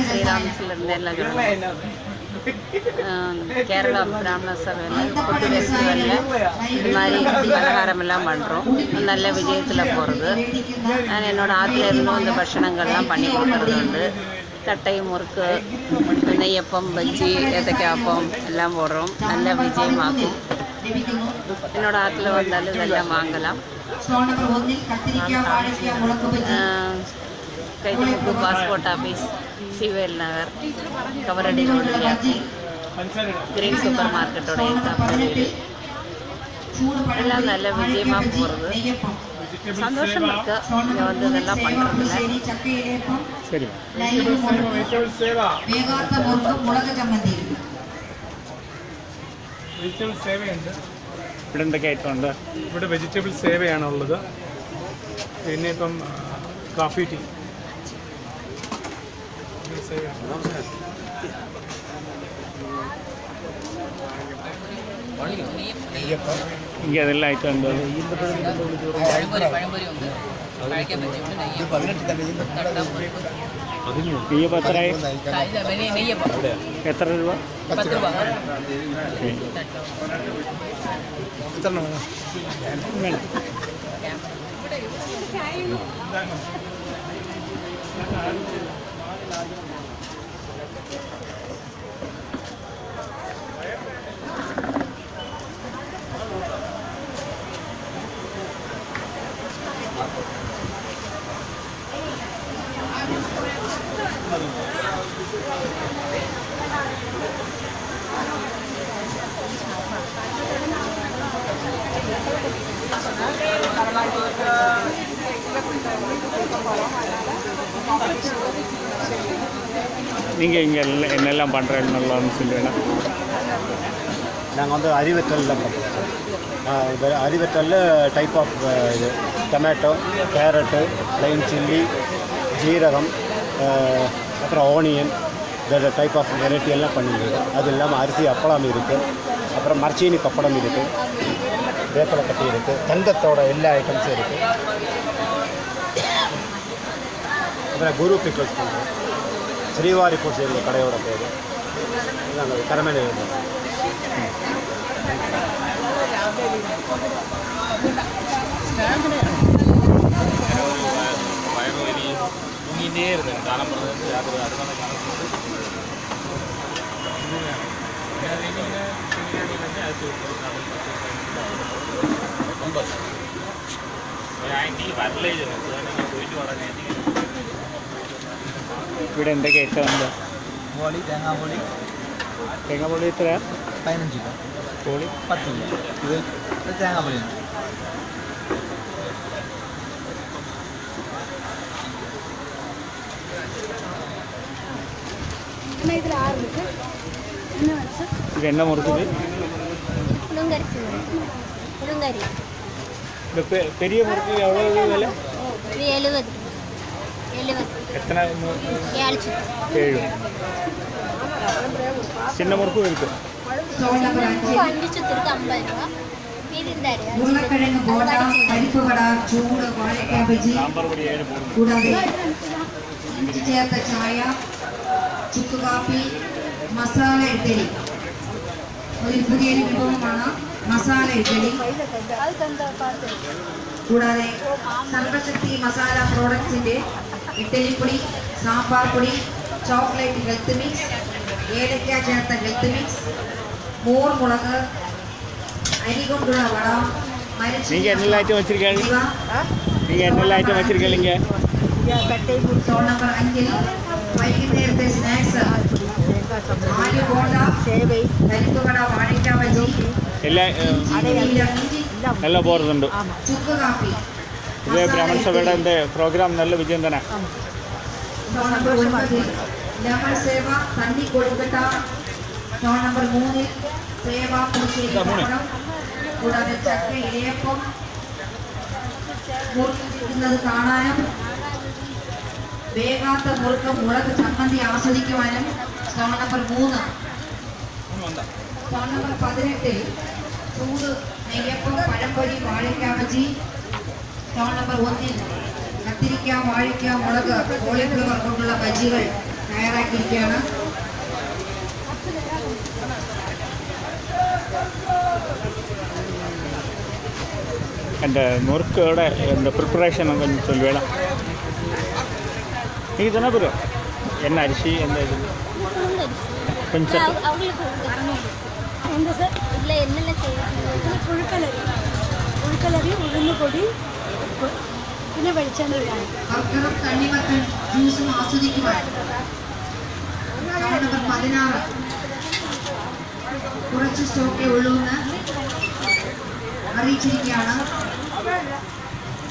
ಶ್ರೀರಾಮಚಂದ್ರನ ಎಲ್ಲ கேரளா பிராமண சபையில் ஃபுட்டு ஃபெஸ்டிவலில் இது மாதிரி பலகாரமெல்லாம் பண்ணுறோம் நல்ல விஜயத்தில் போகிறது நான் என்னோட ஆற்றுல இருந்தும் இந்த பட்சணங்கள்லாம் பண்ணி கொடுக்கறது உண்டு தட்டை முறுக்கு நெய்யப்பம் பஜ்ஜி ஏத்தக்காப்பம் எல்லாம் போடுறோம் நல்ல விஜயமாகும் என்னோட ஆற்றுல வந்தாலும் இதெல்லாம் வாங்கலாம் സ്റ്റോൺ നമ്പർ ഒന്നിൽ കത്തിരിക്ക വാഴയ്ക്ക മുളക് ബജി கைதுமுக்கு பாஸ்போர்ட் ஆஃபீஸ் சிவேல் நகர் கவரடி ரோடு கிரீன் சூப்பர் மார்க்கெட்டோட எதிர்த்தாப்புல வீடு ചൂട് எல்லாம் நல்ல விஜயமாக போகிறது നെയ്യപ്പം சந்தோஷம் இருக்கு இங்கே வந்து இதெல்லாம் பண்ணுறதுல ശരി ചക്കയിലേപ്പം ശരി ലൈവ് മുറുക്ക് വേഗാത്ത മുറുക്ക് മുളക് ചമ്മന്തി വെജിറ്റബിൾ സേവയുണ്ട് ഇവിടെ എന്തൊക്കെ ഐറ്റം ഉണ്ട് ഇവിടെ വെജിറ്റബിൾ സേവയാണ് ഉള്ളത് പിന്നെ ഇപ്പം ആ, കാഫി ടീ ഇங்கே അതെല്ലാം ഐറ്റം ഉണ്ട് നെയ്യപ്പം എത്രയായി എത്ര രൂപ? വേണം நீங்கள் இங்கே எல்லாம் என்னெல்லாம் பண்ணுறேன்னு சொல்லுவேன் நாங்கள் வந்து அறிவத்தலில் பண்ணுறோம் அறிவத்தலில் டைப் ஆஃப் இது டொமேட்டோ கேரட்டு ப்ளைன் சில்லி ஜீரகம் அப்புறம் ஆனியன் வேறு டைப் ஆஃப் வெரைட்டி எல்லாம் பண்ணியிருக்கோம். அது இல்லாமல் அரிசி அப்பளம் இருக்குது அப்புறம் மரச்சீனி பப்படம் இருக்குது வேப்பலை கட்டி இருக்குது தங்கத்தோட எல்லா ஐட்டம்ஸும் இருக்குது அப்புறம் குரு பிக்கல்ஸ் பண்ணுறோம் ஸ்ரீவாரி பூசி எங்கள் கடையோட பேர். நாங்கள் கரமேலி தூங்கிட்டே இருந்தேன் தானம் பண்ணுறது அது அதுக்கான ரொம்ப வரல இது போயிட்டு வரேன் പതിനഞ്ച് രൂപ കോളി പത്ത് രൂപ ഇത് ഇത് തേങ്ങാപ്പൊളിയാണ് இதில் ஆறு இருக்கு என்ன வேணும் சார் இது என்ன முறுக்குது புழுங்கரிசி வேணும். புழுங்கரி இந்த பெ- பெரிய முறுக்கு எவ்வளோ விலை இது எழுபது எழுபது எத்தனை மு- ஏழு ஏழு சின்ன முறுக்கும் இருக்குது സ്റ്റോൺ നമ്പർ അഞ്ചിൽ அஞ்சு சுத்துருக்கு ஐம்பது ரூபா மீதி இந்த அரி. ഉരുളക്കിഴങ്ങ് ബോണ്ട പരിപ്പ് വട ചൂട് വാഴയ്ക്ക ബജി സാമ്പാർ പൊടി ഏഴ് പോകും കൂടാതെ ഇഞ്ചി ചേർത്ത ചായ ചുക്ക് കാപ്പി മസാല ഇഡ്ഡലി ഒരു പുതിയൊരു വിഭവമാണ് മസാല ഇഡ്ഡലി அதுக்கு அந்த பார்த்து കൂടാതെ സർവശക്തി മസാല പ്രോഡക്ട്സിന്റെ ഇഡ്ഡലിപ്പൊടി സാമ്പാർ പൊടി ചോക്ലേറ്റ് ഹെൽത്ത് മിക്സ് ഏലക്ക ചേർത്ത ഹെൽത്ത് മിക്സ് മോർ മുളക് അരി കൊണ്ടുള്ള വട நீங்கள் என்னெல்லாம் ஐட்டம் வச்சுருக்கீங்க நீங்கள் என்னெல்லாம் ஐட்டம் வச்சுருக்கீங்க സ്റ്റോൺ നമ്പർ അഞ്ചിൽ വൈകുന്നേരത്തെ സ്നാക്സ് ആലു ബോണ്ട പരിപ്പ് വട വാഴയ്ക്ക ബജി എല്ലാം ഇഞ്ചി നല്ല പോറുന്നുണ്ട് ചുക്ക് കാപ്പി ഇത് ബ്രാഹ്മൺ സഭയുടെ എന്റെ പ്രോഗ്രാം നല്ല വിജയം തന്നെ. വേഗാത്ത മുറുക്കം മുളക് ചമ്മന്തി ആസ്വദിക്കുവാനും സ്റ്റോൺ നമ്പർ മൂന്ന് സ്റ്റോൺ നമ്പർ പതിനെട്ടിൽ ചൂട് നെയ്യപ്പം പഴംപൊരി വാഴയ്ക്ക ஸ்டால் நம்பர் ஒன்றில் கத்திரிக்காய் வாழைக்காய் மிளகு கோழிஃப்ளவர் கொண்டுள்ள பஜ்ஜிகள் தயாராக்கியிருக்கான அந்த முறுக்கோட இந்த ப்ரிப்பரேஷன் கொஞ்சம் சொல்லுவேன் நீங்கள் சொன்னால் புரியும் என்ன அரிசி எந்த இது கொஞ்சம் புழுக்கலரி புழுக்கலரி உளுந்து பொடி ഉപ്പ്, പിന്നെ തണ്ണിമത്തൻ ജ്യൂസും ആസ്വദിക്കുവാൻ. നമ്പർ പതിനാറ്. കുറച്ച് സ്റ്റോക്കേ ഉള്ളൂ എന്ന് അറിയിച്ചിരിക്കുകയാണ്.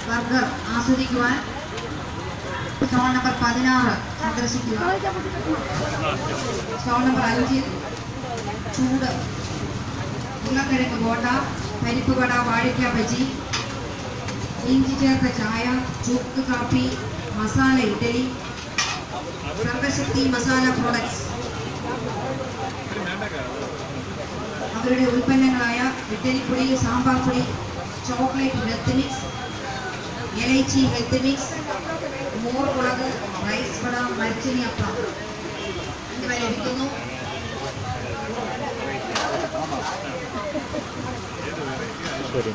ബർഗർ ആസ്വദിക്കുവാൻ. സ്റ്റോൾ നമ്പർ പതിനാറ് സന്ദർശിക്കുക. സ്റ്റോൾ നമ്പർ അഞ്ചിൽ ചൂട്. ഉരുളക്കിഴങ്ങ് ബോട്ട പരിപ്പ് വട വാഴയ്ക്ക ബജി ഇഞ്ചി ചേർത്ത ചായ ചുക്ക് കാപ്പി മസാല ഇഡലി സർവശക്തി മസാല പ്രോഡക്ട്സ് അവരുടെ ഉൽപ്പന്നങ്ങളായ ഇഡലിപ്പൊടി സാമ്പാർ പൊടി chocolate health mix elaichi health mix മോർ മുളക് റൈസ് വട മരച്ചിനി അപ്പം. എന്നിവ ലഭിക്കുന്നു சரி